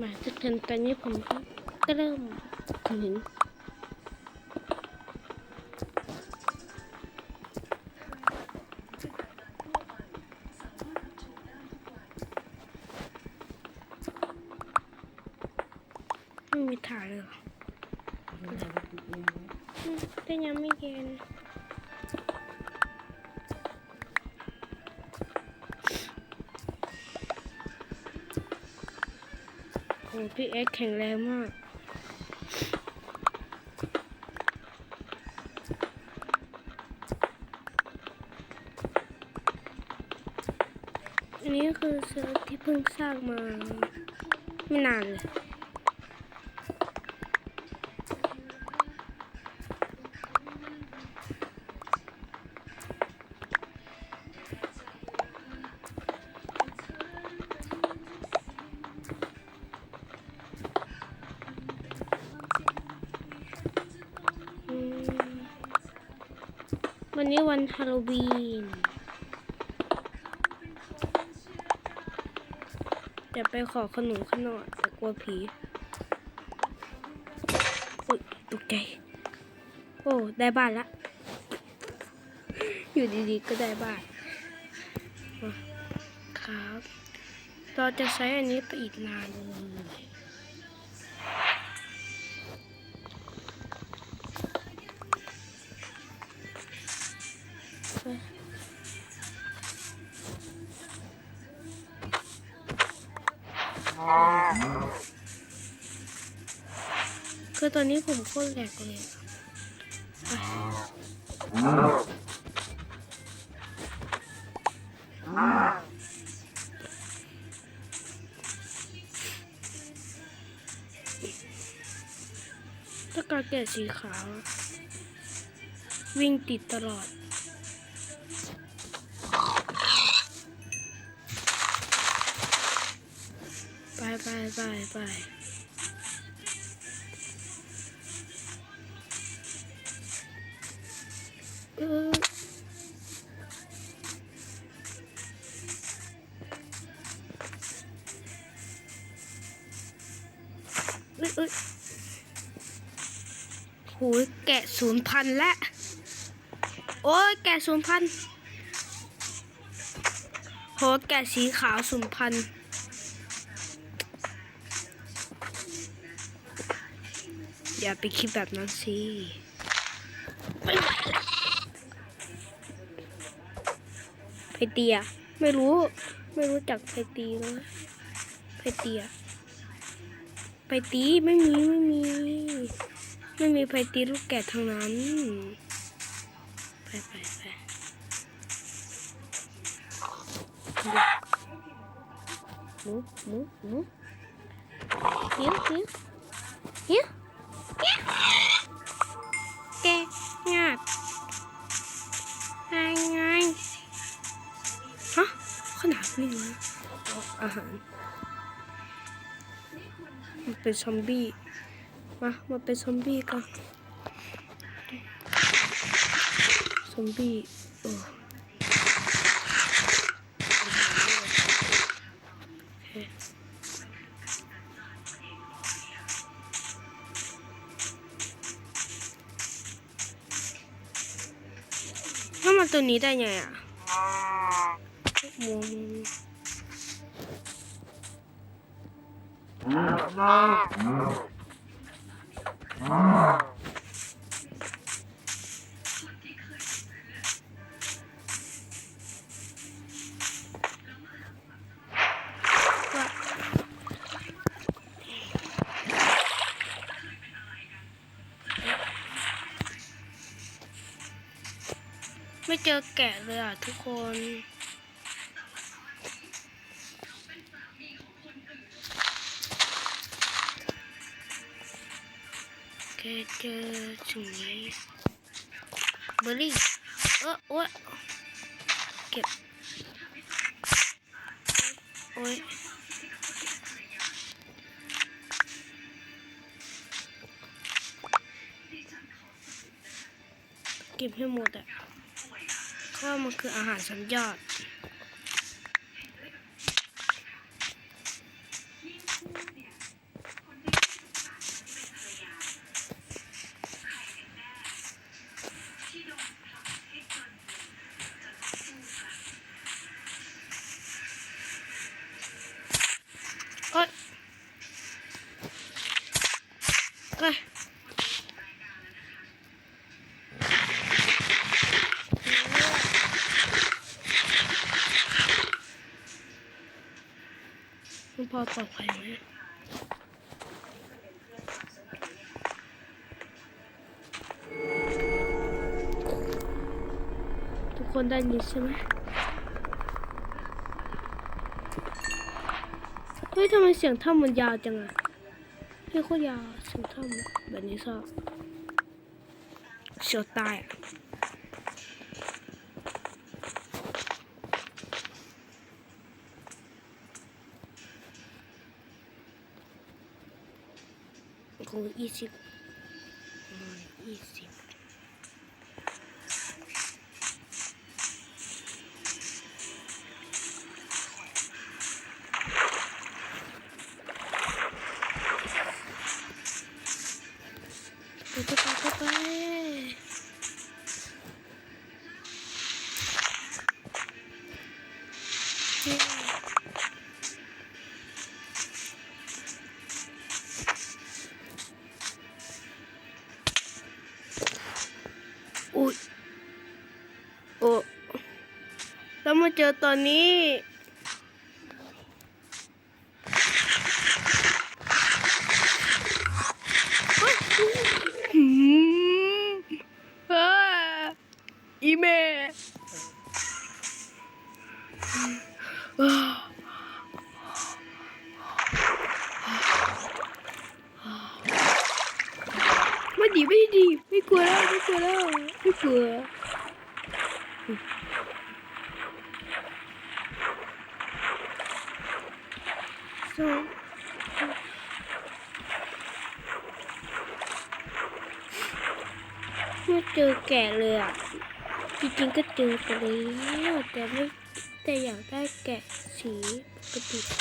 มาทุกคนตอนนี้ผมก็เริ่มเห็นไม่มีถ่ายเลยเหรออืมแต่ยังไม่เย็น พี่เอ็กแข็งแรงมาก อันนี้คือเซิร์ฟที่เพิ่งสร้างมา ไม่นานเลย วันนี้วันฮาโลวีนจะไปขอขนมขนมแต่กลัวผีอุ้ยตกใจโอ้ ได้บ้านละ อยู่ดีๆ ก็ได้บ้าน ครับ เราจะใช้อันนี้ไปอีกนานเลย คือตอนนี้ผมโคตรแหลกเลยอะไปถ้ากาแก่สีขาว วิ่งติดตลอด ไปไปไปเออเอ้ยเอ้ยโหยแกะศูนย์พันล้วโอ้ยแกะศูนย์พันโหแกะสีขาวศูนย์พัน อย่าไปคิดแบบนั้นสิไม่ไหวแล้วไพเตีย ไม่รู้ ไม่รู้จักไพตีเลยไพเตียไพตีไม่มีไม่มี ไม่มีไพตีลูกแกะทั้งนั้น ไปไปไปหมูหมูหมูเหี้ยวเหี้ยวเหี้ย งาบไงไงฮะขนาดนี้นะอาหารมันเป็นซอมบี้มามาเป็นซอมบี้กันซอมบี้โอ้โอ ตัวนี้ได้ไงอะมองว่า ไม่เจอแกะเลยอะทุกคน แกเจอสิ่งนี้เบอร์รี่เออโอ้ยเก็บ โอ้ยเก็บให้หมดอะ ข้าวมันคืออาหารสัญญาต พ่อปลอดภัยไหมทุกคนได้ยินใช่ไหมเฮ้ยทำไมเสียงถ้ำมันยาวจังอะเฮ้ยโคตรยาวเสียงถ้ำแบบนี้ชอบเชียวตายอะ คงยี่สิ โอ้แล้วมาเจอตอนนี้ ไม่กลัวแล้วไม่กลัวแล้วไม่กลัวสองไม่เจอแกะเลยอะจริงๆก็เจอไปแล้วแต่ไม่แต่อยากได้แกะสีปกติ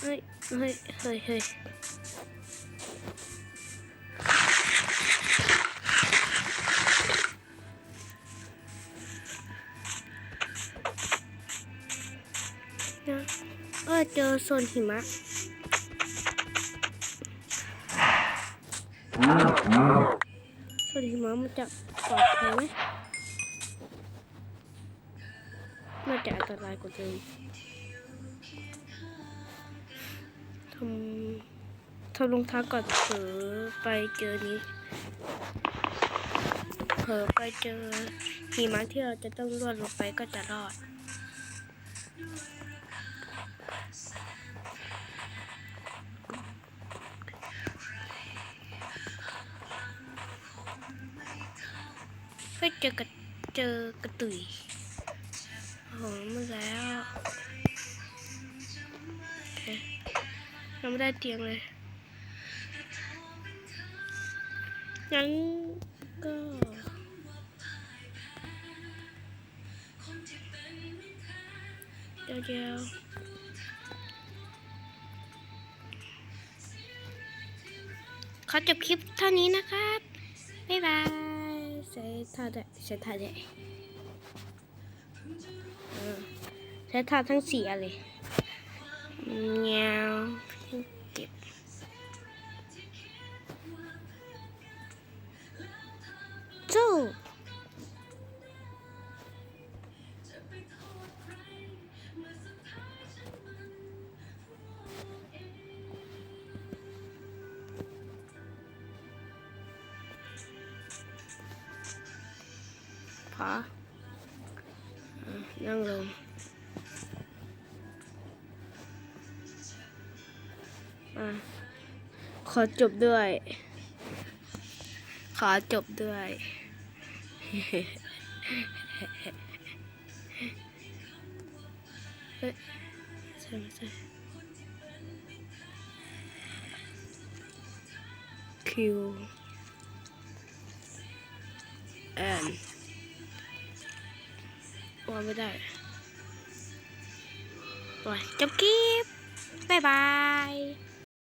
เฮ้ยเฮ้ยเฮ้ยเฮ้ยเฮ้ยนะเออเจอโซนหิมะโซนหิมะมันจะปลอดภัยไหมน่าจะอันตรายกว่าเดิม ทำทำรองเท้าก่อนเผลอไปเจอนี้เผลอไปเจอหิมะที่เราจะต้องรวดลงไปก็จะรอดก็เจอกระเจอกระตุยโอ้โหมาแล้ว ยังไม่ได้เตียงเลยงั้นก็เดี๋ยวเดี๋ยวขอจบคลิปเท่านี้นะครับ บ๊ายบายใช้ท่าได้ใช้ท่าได้เออใช้ท่าทั้งสี่อะไรเงี้ย พออะนั่งลงอะขอจบด้วย ขอจบด้วย เฮ้ยใช่ไม่ใช่คิวแอน ว่าไม่ได้โอ้ยจบคลิปบ๊ายบาย